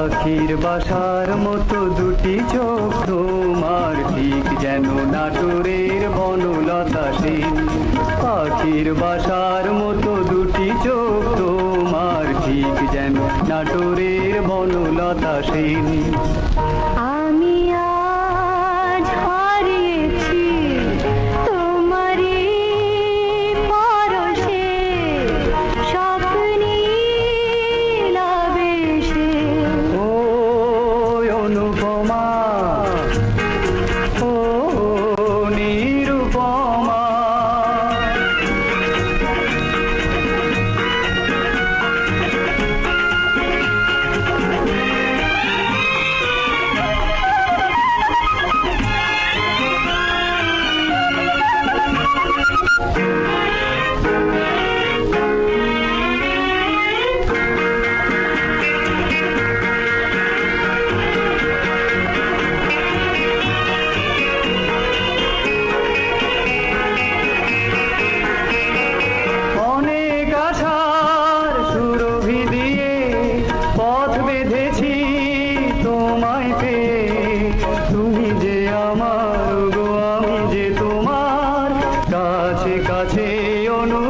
পাখির বাসার মতো দুটি চোখ, তোমার ঠিক যেন নাটোরের বনলতা সেন। পাখির বাসার মতো দুটি চোখ, তোমার ঠিক যেন নাটোরের বনলতা সেন। তোমায় পে তুমি যে আমার গো আমি যে তোমার কাছে কাছে অনু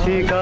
Chica.